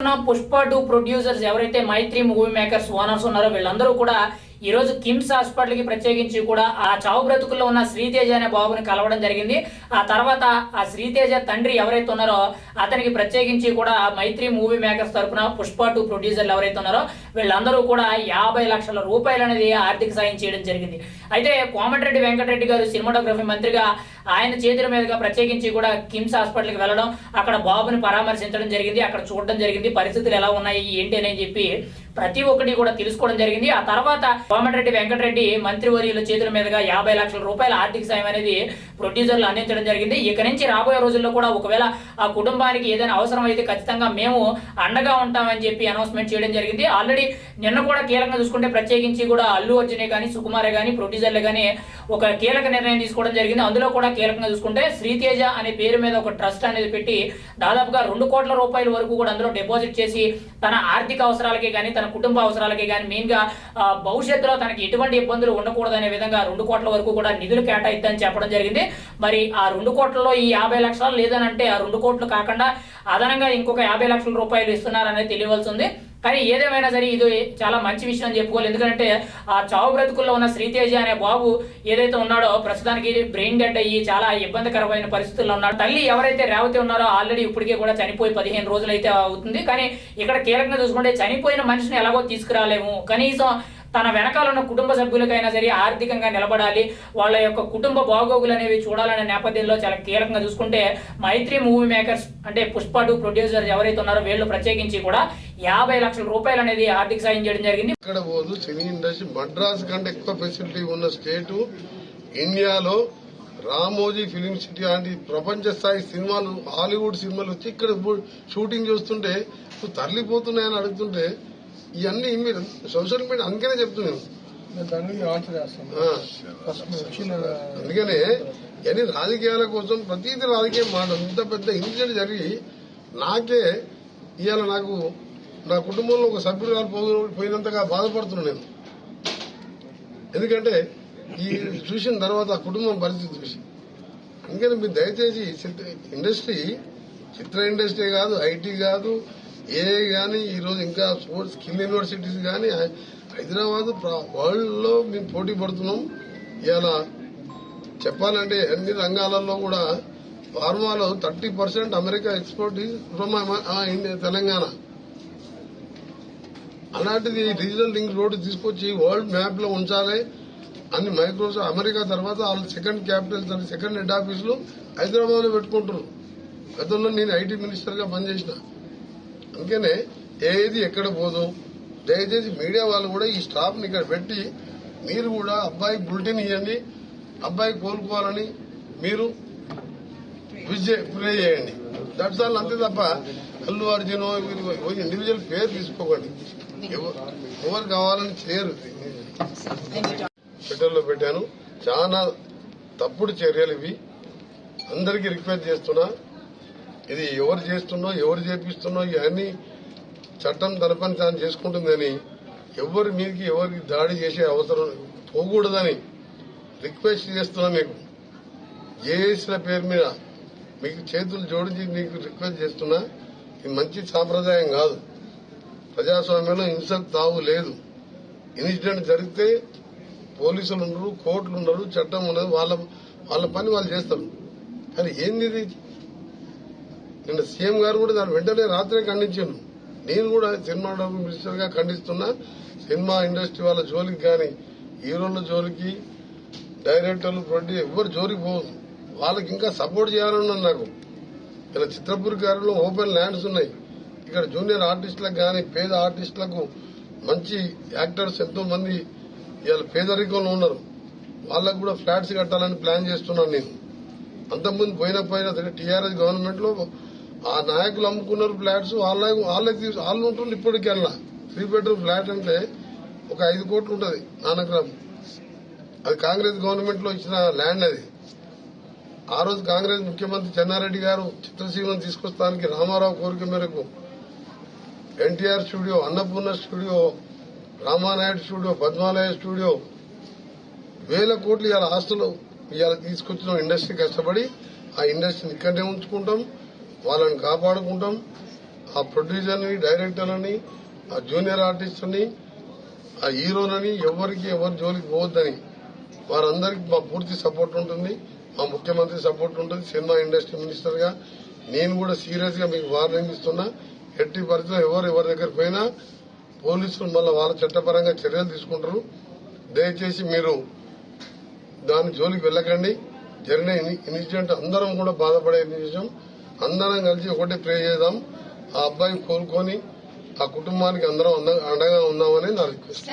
ఉన్న Pushpa two producers ఎవరైతే మైత్రి movie makers owners ఉన్నారో వీళ్ళందరూ కూడా ఈరోజు కిమ్స్ హాస్పిటల్కి ప్రత్యేకించి కూడా ఆ చావు బ్రతుకుల్లో ఉన్న శ్రీతేజ అనే బాబుని కలవడం జరిగింది. ఆ తర్వాత ఆ శ్రీతేజ తండ్రి ఎవరైతే ఉన్నారో అతనికి ప్రత్యేకించి కూడా మైత్రి మూవీ మేకర్స్ తరపున పుష్ప టూ ప్రొడ్యూసర్లు ఎవరైతే ఉన్నారో వీళ్ళందరూ కూడా యాభై లక్షల రూపాయలు అనేది ఆర్థిక సాయం చేయడం జరిగింది. అయితే కోమటిరెడ్డి వెంకటరెడ్డి గారు సినిమాటోగ్రఫీ మంత్రిగా ఆయన చేతుల మీదుగా ప్రత్యేకించి కూడా కిమ్స్ హాస్పిటల్కి వెళ్ళడం అక్కడ బాబుని పరామర్శించడం జరిగింది. అక్కడ చూడడం జరిగింది. పరిస్థితులు ఎలా ఉన్నాయి ఏంటి అని చెప్పి ప్రతి ఒక్కటి కూడా తెలుసుకోవడం జరిగింది. ఆ తర్వాత కోమటిరెడ్డి వెంకటరెడ్డి మంత్రివర్యుల చేతుల మీదుగా యాభై లక్షల రూపాయల ఆర్థిక సాయం అనేది ప్రొడ్యూసర్లు అందించడం జరిగింది. ఇక నుంచి రాబోయే రోజుల్లో కూడా ఒకవేళ ఆ కుటుంబానికి ఏదైనా అవసరం అయితే ఖచ్చితంగా మేము అండగా ఉంటామని చెప్పి అనౌన్స్మెంట్ చేయడం జరిగింది. ఆల్రెడీ నిన్న కూడా కీలకంగా చూసుకుంటే ప్రత్యేకించి కూడా అల్లు అర్జునే కానీ సుకుమారే కానీ ప్రొడ్యూసర్లే కానీ ఒక కీలక నిర్ణయం తీసుకోవడం జరిగింది. అందులో కూడా కీలకంగా చూసుకుంటే శ్రీతేజ అనే పేరు మీద ఒక ట్రస్ట్ అనేది పెట్టి దాదాపుగా రెండు కోట్ల రూపాయల వరకు కూడా అందులో డిపాజిట్ చేసి తన ఆర్థిక అవసరాలకి కానీ తన కుటుంబ అవసరాలకి కానీ మెయిన్గా భవిష్యత్తులో తనకి ఎటువంటి ఇబ్బందులు ఉండకూడదనే విధంగా రెండు కోట్ల వరకు కూడా నిధులు కేటాయిద్దని చెప్పడం జరిగింది. మరి ఆ రెండు కోట్లలో ఈ యాభై లక్షలు లేదని అంటే ఆ రెండు కోట్లు కాకుండా అదనంగా ఇంకొక యాభై లక్షల రూపాయలు ఇస్తున్నారనేది తెలియవలసి ఉంది కానీ ఏదేమైనా సరే ఇది చాలా మంచి విషయం అని చెప్పుకోవాలి. ఎందుకంటే ఆ చావు బ్రతుకుల్లో ఉన్న శ్రీతేజ అనే బాబు ఏదైతే ఉన్నాడో ప్రస్తుతానికి బ్రెయిన్ డెడ్ అయ్యి చాలా ఇబ్బందికరమైన పరిస్థితుల్లో ఉన్నాడు. తల్లి ఎవరైతే రేవతి ఉన్నారో ఆల్రెడీ ఇప్పటికే కూడా చనిపోయి పదిహేను రోజులు అయితే అవుతుంది. కానీ ఇక్కడ కీలకంగా చూసుకుంటే చనిపోయిన మనిషిని ఎలాగో తీసుకురాలేము. కనీసం తన వెనకాల ఉన్న కుటుంబ సభ్యులకైనా సరే ఆర్థికంగా నిలబడాలి. వాళ్ళ యొక్క కుటుంబ బాగోగులు అనేవి చూడాలనే నేపథ్యంలో చాలా కీలకంగా చూసుకుంటే మైత్రి మూవీ మేకర్స్ అంటే పుష్ప టూ ప్రొడ్యూసర్స్ ఎవరైతే ఉన్నారో వీళ్ళు ప్రత్యేకించి కూడా యాభై లక్షల రూపాయలు అనేది ఆర్థిక సాయం చేయడం జరిగింది. ఇక్కడ పోదు సినీ ఇండస్ట్రీ మద్రాస్ కంటే ఎక్కువ ఫెసిలిటీ ఉన్న స్టేటు ఇండియాలో రామోజీ ఫిలిం సిటీ లాంటి ప్రపంచ స్థాయి సినిమాలు హాలీవుడ్ సినిమాలు వచ్చి ఇక్కడ షూటింగ్ చూస్తుంటే తరలిపోతున్నాయని అడుగుతుంటే ఇవన్నీ మీరు సోషల్ మీడియా అందుకనే చెప్తున్నాను అందుకనే ఇవన్నీ రాజకీయాల కోసం ప్రతిదీ రాజకీయం మాట ఇంత పెద్ద ఇన్సిడెంట్ జరిగి నాకే ఇవాళ నాకు నా కుటుంబంలో ఒక పో- పోయినంతగా బాధపడుతున్నాను నేను. ఎందుకంటే ఈ చూసిన తర్వాత ఆ కుటుంబం పరిస్థితి చూసి. అందుకని మీరు దయచేసి ఇండస్ట్రీ చిత్ర ఇండస్ట్రీ కాదు ఐటీ కాదు ఏ కానీ ఈరోజు ఇంకా స్పోర్ట్స్ స్కిల్ యూనివర్సిటీస్ కానీ హైదరాబాద్ వరల్డ్లో మేము పోటీ పడుతున్నాం. ఇలా చెప్పాలంటే అన్ని రంగాలలో కూడా ఫార్మాలో thirty percent America export from Telangana. అలాంటిది రీజనల్ లింక్ రోడ్డు తీసుకొచ్చి వరల్డ్ మ్యాప్లో ఉంచాలి. అన్ని మైక్రోసాఫ్ట్ అమెరికా తర్వాత వాళ్ళ సెకండ్ క్యాపిటల్ సెకండ్ హెడ్ ఆఫీసులు హైదరాబాద్లో పెట్టుకుంటారు గతంలో నేను ఐటీ మినిస్టర్గా పనిచేసిన. అందుకనే ఏది ఎక్కడ పోదు. దయచేసి మీడియా వాళ్ళు కూడా ఈ స్టాఫ్ని ఇక్కడ పెట్టి మీరు కూడా అబ్బాయి బులెటిన్ ఇవ్వండి అబ్బాయి కోలుకోవాలని మీరు ప్రే చేయండి. దట్స్ ఆల్ అంతే తప్ప అల్లు అర్జున్ ఇండివిజువల్ పేరు తీసుకోకండి. ఎవరు కావాలని చేయరు. ట్విట్టర్లో పెట్టాను. చాలా తప్పుడు చర్యలు ఇవి. అందరికీ రిక్వెస్ట్ చేస్తున్నా. ఇది ఎవరు చేస్తున్నో ఎవరు చేపిస్తున్నో ఇవన్నీ చట్టం తన పని తాను చేసుకుంటుందని ఎవరి మీదకి ఎవరికి దాడి చేసే అవసరం పోకూడదని రిక్వెస్ట్ చేస్తున్నా మీకు. జేఏసీల పేరు మీద మీకు చేతులు జోడించి మీకు రిక్వెస్ట్ చేస్తున్నా ఇది మంచి సాంప్రదాయం కాదు. ప్రజాస్వామ్యంలో హింసకు తావు లేదు. ఇన్సిడెంట్ జరిగితే పోలీసులు ఉండరు కోర్టులు ఉండరు చట్టం ఉండదు వాళ్ళ వాళ్ళ పని వాళ్ళు చేస్తారు. కానీ ఏంది ఇది? నిన్న సీఎం గారు కూడా దాని వెంటనే రాత్రే ఖండించాను నేను కూడా సినిమా మినిస్టర్గా ఖండిస్తున్నా. సినిమా ఇండస్ట్రీ వాళ్ళ జోలికి కానీ హీరోల జోలికి డైరెక్టర్లు ప్రొడ్యూసర్ ఎవరు జోలికి పోదు. వాళ్ళకి ఇంకా సపోర్ట్ చేయాలని నాకు. ఇలా చిత్రపూర్ గారిలో ఓపెన్ ల్యాండ్స్ ఉన్నాయి. ఇక్కడ జూనియర్ ఆర్టిస్టులకు కానీ పేద ఆర్టిస్టులకు మంచి యాక్టర్స్ ఎంతో మంది ఇవాళ పేదరికంలో ఉన్నారు. వాళ్ళకు కూడా ఫ్లాట్స్ కట్టాలని ప్లాన్ చేస్తున్నాను నేను. అంతకుముందు పోయిన పోయిన టీఆర్ఎస్ గవర్నమెంట్లో ఆ నాయకులు అమ్ముకున్నారు ఫ్లాట్స్ వాళ్ళ వాళ్ళకి తీసు- వాళ్ళు ఉంటుంది ఇప్పటికెల్లా త్రీ బెడ్రూమ్ ఫ్లాట్ అంటే ఒక ఐదు కోట్లు ఉంటుంది నానగ్రామ్ అది కాంగ్రెస్ గవర్నమెంట్లో ఇచ్చిన ల్యాండ్ అది. ఆ రోజు కాంగ్రెస్ ముఖ్యమంత్రి చెన్నారెడ్డి గారు చిత్రసీమను తీసుకొస్తానికి రామారావు కోరిక మేరకు NTR studio Annapurna studio Ramanaidu studio Padmalaya studio వేల కోట్లు ఇవాళ ఆస్తులు ఇవాళ తీసుకొచ్చిన ఇండస్ట్రీ కష్టపడి ఆ ఇండస్ట్రీని ఇక్కడనే ఉంచుకుంటాం. వాళ్ళని కాపాడుకుంటాం. ఆ ప్రొడ్యూసర్ని డైరెక్టర్లని ఆ జూనియర్ ఆర్టిస్టుని ఆ హీరోలని ఎవరికి ఎవరి జోలికి పోవద్దని వారందరికీ మా పూర్తి సపోర్ట్ ఉంటుంది. మా ముఖ్యమంత్రి సపోర్ట్ ఉంటుంది. సినిమా ఇండస్ట్రీ మినిస్టర్గా నేను కూడా సీరియస్గా మీకు వార్నింగ్ ఇస్తున్నా. ఎట్టి పరిస్థితుల్లో ఎవరు ఎవరి దగ్గర పోయినా పోలీసులు మళ్ళీ వాళ్ళ చట్టపరంగా చర్యలు తీసుకుంటారు. దయచేసి మీరు దాని జోలికి వెళ్ళకండి. జరిగిన ఇన్సిడెంట్ అందరం కూడా బాధపడే విషయం అందరం కలిసి ఒకటే ప్రే చేద్దాం. ఆ అబ్బాయి కోలుకొని ఆ కుటుంబానికి అందరం అండగా ఉన్నామని నా రిక్వెస్ట్.